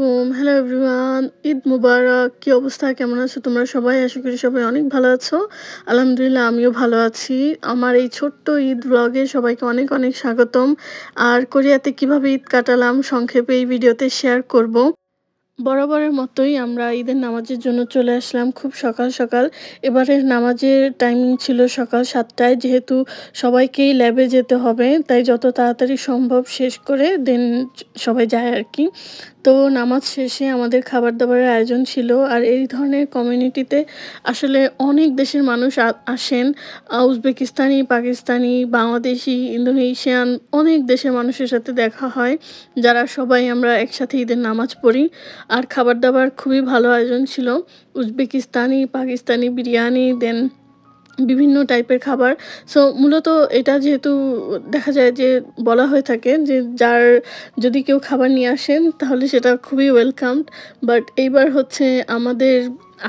আলাইকুম। Hello everyone Eid মুবারক। কি অবস্থা? কেমন আছো তোমরা সবাই? আশা করি সবাই অনেক ভালো আছো। আলহামদুলিল্লাহ, আমিও ভালো আছি। আমার এই ছোট্ট ঈদ ব্লগে সবাইকে অনেক অনেক স্বাগতম। আর কোরিয়াতে কীভাবে ঈদ কাটালাম সংক্ষেপে এই ভিডিওতে শেয়ার করব। বরাবরের মতোই আমরা ঈদের নামাজের জন্য চলে আসলাম খুব সকাল সকাল। এবারের নামাজের টাইমিং ছিল সকাল সাতটায়, যেহেতু সবাইকেই ল্যাবে যেতে হবে, তাই যত তাড়াতাড়ি সম্ভব শেষ করে দেন সবাই যায় আর কি। তো নামাজ শেষে আমাদের খাবার দাবারের আয়োজন ছিল আর এই ধরনের কমিউনিটিতে আসলে অনেক দেশের মানুষ আসেন। উজবেকিস্তানি, পাকিস্তানি, বাংলাদেশি, ইন্দোনেশিয়ান অনেক দেশের মানুষের সাথে দেখা হয়, যারা সবাই আমরা একসাথে ঈদের নামাজ পড়ি। আর খাবার দাবার খুবই ভালো আয়োজন ছিল। উজবেকিস্তানি, পাকিস্তানি বিরিয়ানি দেন বিভিন্ন টাইপের খাবার। সো মূলত এটা যেহেতু দেখা যায় যে বলা হয়ে থাকে যে যার যদি কেউ খাবার নিয়ে আসেন, তাহলে সেটা খুবই ওয়েলকামড বাট এইবার হচ্ছে আমাদের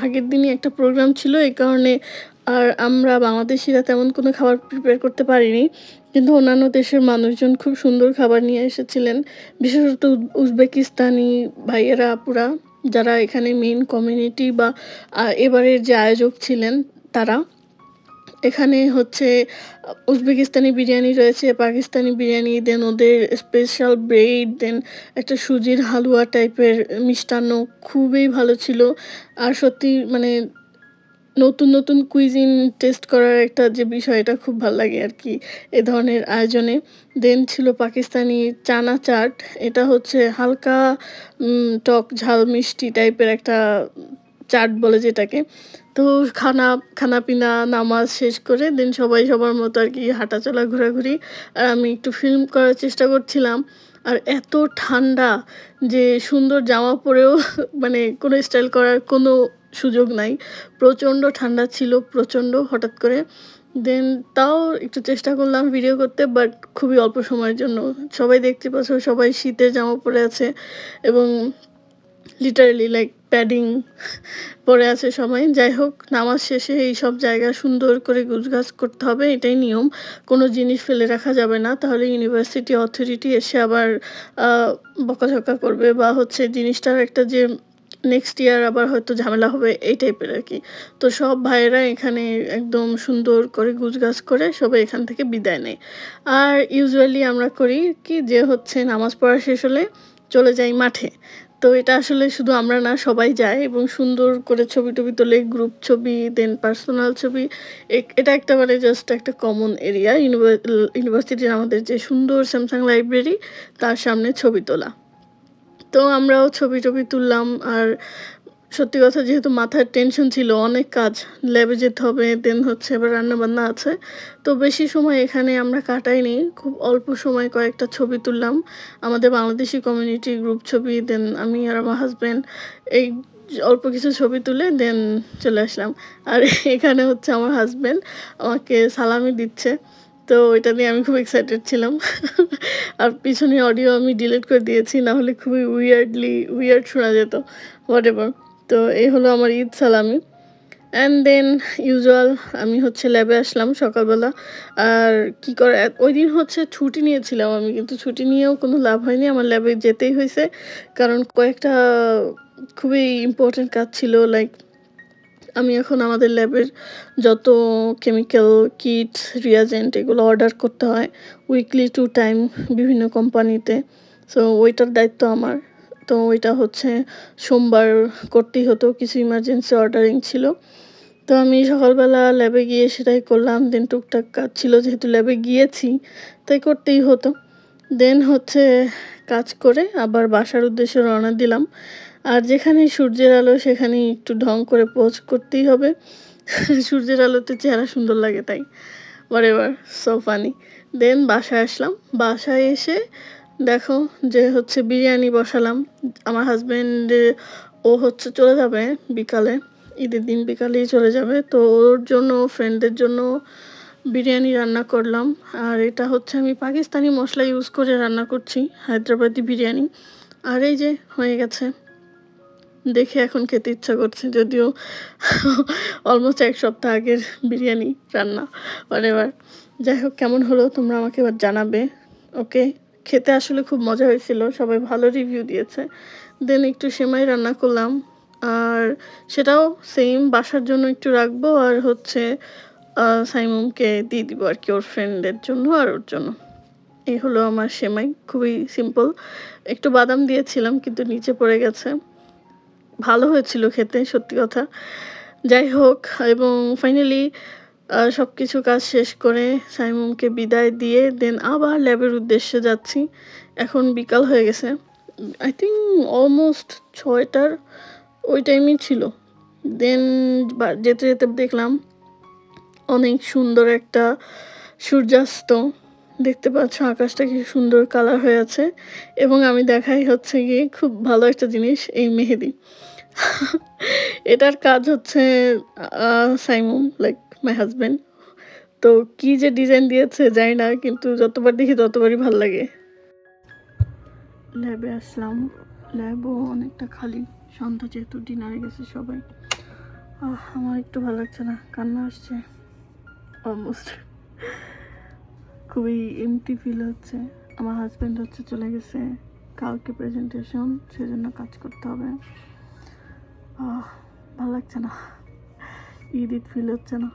আগের দিনই একটা প্রোগ্রাম ছিল, এই কারণে আর আমরা বাংলাদেশিরা তেমন কোনো খাবার প্রিপেয়ার করতে পারিনি। কিন্তু অন্যান্য দেশের মানুষজন খুব সুন্দর খাবার নিয়ে এসেছিলেন। বিশেষত উজবেকিস্তানি ভাইয়েরা, আপুরা, যারা এখানে মেইন কমিউনিটি বা এবারের যে আয়োজক ছিলেন তারা। এখানে হচ্ছে, উজবেকিস্তানি বিরিয়ানি রয়েছে, পাকিস্তানি বিরিয়ানি দেন ওদের স্পেশাল ব্রেড দেন একটা সুজির হালুয়া টাইপের মিষ্টান্ন খুবই ভালো ছিল। আর সত্যি মানে নতুন নতুন কুইজিন টেস্ট করার একটা যে বিষয় এটা খুব ভালো লাগে আর কি, এ ধরনের আয়োজনে। দেন ছিল পাকিস্তানি চানা চাট, এটা হচ্ছে হালকা টক ঝাল মিষ্টি টাইপের একটা চাট বলে যেটাকে। তো খানা খানা পিনা নামাজ শেষ করে দেন সবাই সবার মতো আর কি হাঁটাচলা, ঘোরাঘুরি। আর আমি একটু ফিল্ম করার চেষ্টা করছিলাম। আর এত ঠান্ডা যে সুন্দর জামা পরেও মানে কোনো স্টাইল করার কোনো সুযোগ নাই। প্রচণ্ড ঠান্ডা ছিল, প্রচণ্ড হঠাৎ করে। দেন তাও একটু চেষ্টা করলাম ভিডিও করতে বাট খুবই অল্প সময়ের জন্য। সবাই দেখতে পাচ্ছ, সবাই শীতের জামা পরে আছে। এবং লিটারেলি লাইক প্যাডিং পরে আছে সবাই যাই হোক, নামাজ শেষে এই সব জায়গা সুন্দর করে গুছগাছ করতে হবে, এটাই নিয়ম। কোনো জিনিস ফেলে রাখা যাবে না। তাহলে ইউনিভার্সিটি অথরিটি এসে আবার বকাঝকা করবে বা হচ্ছে জিনিসটার একটা যে নেক্সট ইয়ার আবার হয়তো ঝামেলা হবে, এই টাইপের আর কি তো সব ভাইয়েরা এখানে একদম সুন্দর করে গুছগাছ করে সবাই এখান থেকে বিদায় নেয়। আর ইউজুয়ালি আমরা করি কি যে হচ্ছে নামাজ পড়া শেষ হলে চলে যাই মাঠে। তো এটা আসলে শুধু আমরা না, সবাই যাই এবং সুন্দর করে ছবি টবি তোলে গ্রুপ ছবি দেন পার্সোনাল ছবি। এটা একটা মানে জাস্ট একটা কমন এরিয়া ইউনিভার্সিটির আমাদের যে সুন্দর স্যামসাং লাইব্রেরি তার সামনে ছবি তোলা। তো আমরাও ছবি টবি তুললাম, আর সত্যি কথা, যেহেতু মাথার টেনশন ছিল, অনেক কাজ ল্যাবে যেতে হবে দেন হচ্ছে এবার রান্নাবান্না আছে। তো বেশি সময় এখানে আমরা কাটাইনি, খুব অল্প সময় কয়েকটা ছবি তুললাম। আমাদের বাংলাদেশি কমিউনিটি গ্রুপ ছবি দেন আমি আর আমার হাজব্যান্ড এই অল্প কিছু ছবি তুলে দেন চলে আসলাম। আর এখানে হচ্ছে আমার হাজব্যান্ড আমাকে সালামি দিচ্ছে। তো এটা নিয়ে আমি খুব এক্সাইটেড ছিলাম। আর পিছনে অডিও আমি ডিলিট করে দিয়েছি না হলে খুবই উইয়ার্ডলি উইয়ার্ড শোনা যেত হোয়াট এভার তো এই হলো আমার ঈদ সালামি। অ্যান্ড দেন ইউজুয়াল আমি হচ্ছে ল্যাবে আসলাম সকালবেলা। আর কি করে, ওই দিন হচ্ছে ছুটি নিয়েছিলাম আমি, কিন্তু ছুটি নিয়েও কোনো লাভ হয়নি। আমার ল্যাবে যেতেই হয়েছে। কারণ কয়েকটা খুবই ইম্পর্টেন্ট কাজ ছিল লাইক আমি এখন আমাদের ল্যাবের যত কেমিক্যাল কিট রিয়াজেন্ট এগুলো অর্ডার করতে হয় উইকলি টু টাইম বিভিন্ন কোম্পানিতে সো ওইটার দায়িত্ব আমার। তো ওইটা হচ্ছে সোমবার করতেই হতো, কিছু ইমার্জেন্সি অর্ডারিং ছিল। তো আমি সকালবেলা ল্যাবে গিয়ে সেটাই করলাম দেন টুকটাক কাজ ছিল, যেহেতু ল্যাবে গিয়েছি, তাই করতেই হতো। দেন হচ্ছে কাজ করে আবার বাসার উদ্দেশ্যে রওনা দিলাম। আর যেখানে সূর্যের আলো সেখানে একটু ঢং করে পোজ করতেই হবে। সূর্যের আলোতে চেহারা সুন্দর লাগে তাই। এবার সো ফানি দেন বাসায় আসলাম। বাসায় এসে দেখো যে হচ্ছে বিরিয়ানি বসালাম। আমার হাজব্যান্ড ও হচ্ছে চলে যাবে বিকালে, ঈদের দিন বিকালেই চলে যাবে। তো ওর জন্য ফ্রেন্ডদের জন্য বিরিয়ানি রান্না করলাম। আর এটা হচ্ছে আমি পাকিস্তানি মশলা ইউজ করে রান্না করছি, হায়দ্রাবাদি বিরিয়ানি। আর এই যে, হয়ে গেছে। দেখে এখন খেতে ইচ্ছা করছে, যদিও অলমোস্ট এক সপ্তাহ আগের বিরিয়ানি রান্না এবার যাই হোক, কেমন হলো তোমরা আমাকে এবার জানাবে ওকে খেতে আসলে খুব মজা হয়েছিল। সবাই ভালো রিভিউ দিয়েছে। দেন একটু সেমাই রান্না করলাম। আর সেটাও সেম বাসার জন্য একটু রাখব আর হচ্ছে সাইমুমকে দিয়ে দিব আর কি ওর ফ্রেন্ডের জন্য আর ওর জন্য। এই হলো আমার সেমাই, খুবই সিম্পল একটু বাদাম দিয়েছিলাম কিন্তু নিচে পড়ে গেছে। ভালো হয়েছিল খেতে, সত্যি কথা। যাই হোক, এবং ফাইনালি সব কিছু কাজ শেষ করে সাইমুমকে বিদায় দিয়ে দেন আবার ল্যাবের উদ্দেশ্যে যাচ্ছি। এখন বিকাল হয়ে গেছে। আই থিঙ্ক অলমোস্ট ছয়টার ওই টাইমই ছিল। দেন যেতে যেতে দেখলাম অনেক সুন্দর একটা সূর্যাস্ত। দেখতে পাচ্ছ আকাশটা কি সুন্দর কালার হয়ে আছে এবং আমি দেখাই হচ্ছে গিয়ে খুব ভালো একটা জিনিস এই মেহেদি। এটার কাজ হচ্ছে সাইমুম লাইক মাই হাজব্যান্ড তো কি যে ডিজাইন দিয়েছে, জানি না, কিন্তু যতবার দেখি ততবারই ভালো লাগে। ল্যাবে আসলাম। ল্যাবও অনেকটা খালি। সন্ধ্যা যেহেতু ডিনারে গেছে সবাই। আমার একটু ভালো লাগছে না, কান্না আসছে। অলমোস্ট খুবই এমটি ফিল হচ্ছে। আমার হাজব্যান্ড হচ্ছে চলে গেছে কালকে প্রেজেন্টেশন সেজন্য কাজ করতে হবে। ভালো লাগছে না। ঈদ ঈদ ফিল হচ্ছে না।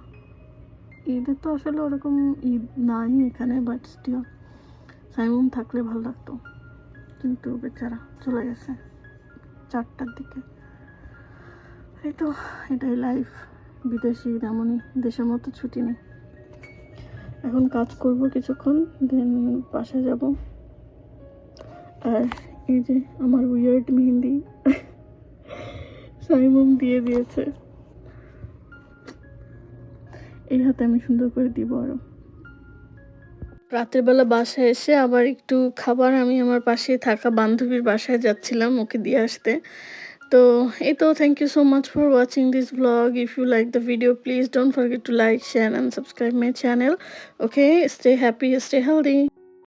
ঈদের তো আসলে ওরকম ঈদ নাই এখানে বাট স্টিল সাইমুম থাকলে ভালো লাগতো। কিন্তু বেচারা চলে গেছে চারটার দিকে। এই তো, এটাই লাইফ বিদেশি তেমনই দেশের মতো ছুটি নেই। এখন কাজ করব কিছুক্ষণ দেন বাসায় যাব। আর এই যে আমার উইয়ার্ড মেহেন্দি, সাইমুম দিয়ে দিয়েছে। এই হাতে আমি সুন্দর করে দিব আরও। রাতের বেলা বাসায় এসে আবার একটু খাবার আমি আমার পাশে থাকা বান্ধবীর বাসায় যাচ্ছিলাম ওকে দিয়ে আসতে। তো এই তো thank you so much for watching this vlog if you like the video please don't forget to like share and subscribe my channel okay stay happy stay healthy